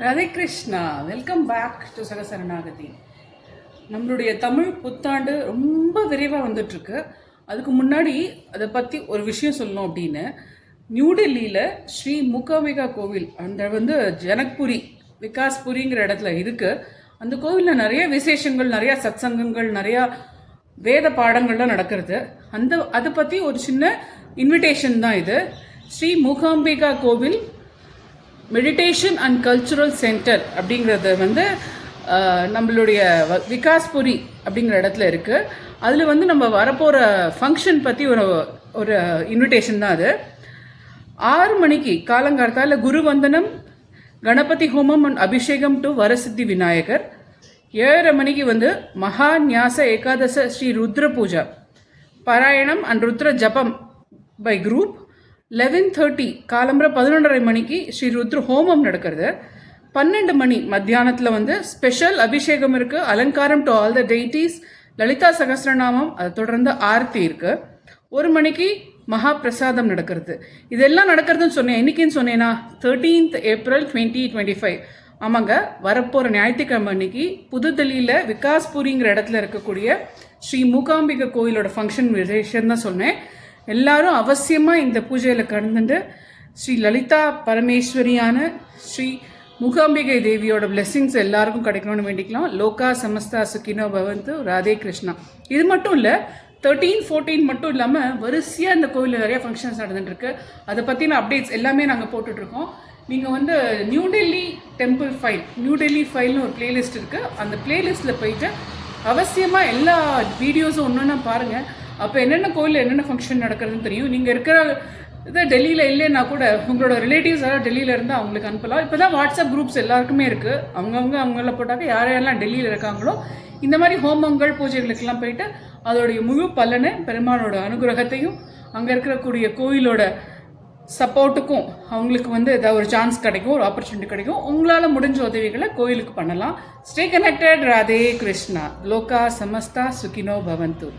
Radhe Krishna welcome back to Sahasaranagathi நம்மளுடைய தமிழ் புத்தாண்டு ரொம்ப விரைவாக வந்துட்டுருக்கு. அதுக்கு முன்னாடி அதை பற்றி ஒரு விஷயம் சொல்லணும் அப்படின்னு. நியூ டெல்லியில் ஸ்ரீ முகாம்பிகா கோவில் அந்த வந்து ஜனக்புரி விகாஸ்புரிங்கிற இடத்துல இருக்குது அந்த கோவிலில் நிறைய விசேஷங்கள் நிறையா சத்சங்கங்கள் நிறையா வேத பாடங்கள்லாம் நடக்கிறது. அந்த அதை பற்றி ஒரு சின்ன இன்விடேஷன் தான் இது. ஸ்ரீ மூகாம்பிகா கோவில் மெடிடேஷன் அண்ட் கல்ச்சுரல் சென்டர் அப்படிங்கிறது வந்து நம்மளுடைய வ- விகாஸ்புரி அப்படிங்கிற இடத்துல இருக்குது அதில் வந்து நம்ம வரப்போகிற ஃபங்க்ஷன் பற்றி ஒரு ஒரு இன்விடேஷன் தான் அது. ஆறு மணிக்கு காலங்காலத்தால் குருவந்தனம் கணபதி ஹோமம் அண்ட் அபிஷேகம் டு வரசித்தி விநாயகர். ஏழரை மணிக்கு வந்து மகா நியாச ஏகாதச ஸ்ரீ ருத்ர பூஜா. பாராயணம் அண்ட் ருத்ர ஜபம் பை குரூப் லெவன் தேர்ட்டி காலம்பர பதினொன்றரை மணிக்கு ஸ்ரீ ருத்ர ஹோமம் நடக்கிறது. பன்னெண்டு மணி மத்தியானத்தில் வந்து ஸ்பெஷல் அபிஷேகம் இருக்குது அலங்காரம் to all the deities Lalitha Sahasranamam அதை தொடர்ந்து ஆர்த்தி இருக்குது ஒரு மணிக்கு மகா பிரசாதம் நடக்கிறது. இதெல்லாம் நடக்கிறதுன்னு சொன்னேன். என்னைக்குன்னு சொன்னேன்னா thirteenth April twenty twenty five ஆமாங்க வரப்போகிற ஞாயிற்றுக்கிழமை அன்னைக்கு புதுதில்லியில் விகாஸ்புரிங்கிற இடத்துல இருக்கக்கூடிய ஸ்ரீ மூகாம்பிகை கோயிலோட ஃபங்க்ஷன் விசேஷம் தான் சொன்னேன். எல்லாரும் அவசியமாக இந்த பூஜையில் கலந்துட்டு ஸ்ரீ லலிதா பரமேஸ்வரியான ஸ்ரீ முகாம்பிகை தேவியோட blessings எல்லாருக்கும் கிடைக்கணும்னு வேண்டிக்கலாம். லோகா சமஸ்தா சுக்கினோ பவந்து ராதே கிருஷ்ணா. இது மட்டும் இல்லை தேர்ட்டீன் ஃபோர்டீன் மட்டும் இல்லாமல் வரிசையாக இந்த கோவிலில் நிறைய ஃபங்க்ஷன்ஸ் நடந்துட்டுருக்கு. அதை பற்றின அப்டேட்ஸ் எல்லாமே நாங்கள் போட்டுட்ருக்கோம் நீங்கள் வந்து New Delhi temple file New Delhi ஃபைல்னு ஒரு பிளேலிஸ்ட் இருக்குது அந்த பிளேலிஸ்ட்டில் போயிட்டு அவசியமாக எல்லா வீடியோஸும் ஒன்று ஒன்றா பாருங்கள் அப்போ என்னென்ன கோயிலில் என்னென்ன ஃபங்க்ஷன் நடக்கிறதுன்னு தெரியும். நீங்கள் இருக்கிற இது டெல்லியில் இல்லைன்னா கூட உங்களோட ரிலேட்டிவ்ஸ் யாராவது டெல்லியில் இருந்தால் அவங்களுக்கு அனுப்பலாம். இப்போ தான் வாட்ஸ்அப் குரூப்ஸ் எல்லாருக்குமே இருக்குது அவங்கவுங்க அவங்கள போட்டாக்க யார் யாரெல்லாம் டெல்லியில் இருக்காங்களோ இந்த மாதிரி ஹோமங்கள் பூஜைகளுக்கெல்லாம் போயிட்டு அதோடைய முழு பலனை பெருமாளோட அனுகிரகத்தையும் அங்கே இருக்கக்கூடிய கோயிலோட சப்போர்ட்டுக்கும் அவங்களுக்கு வந்து ஏதாவது ஒரு சான்ஸ் கிடைக்கும் ஒரு ஆப்பர்ச்சுனிட்டி கிடைக்கும். உங்களால் முடிஞ்ச உதவிகளை கோயிலுக்கு பண்ணலாம். Stay connected Radhe Krishna. லோகா சமஸ்தா சுகினோ பவந்தூர்.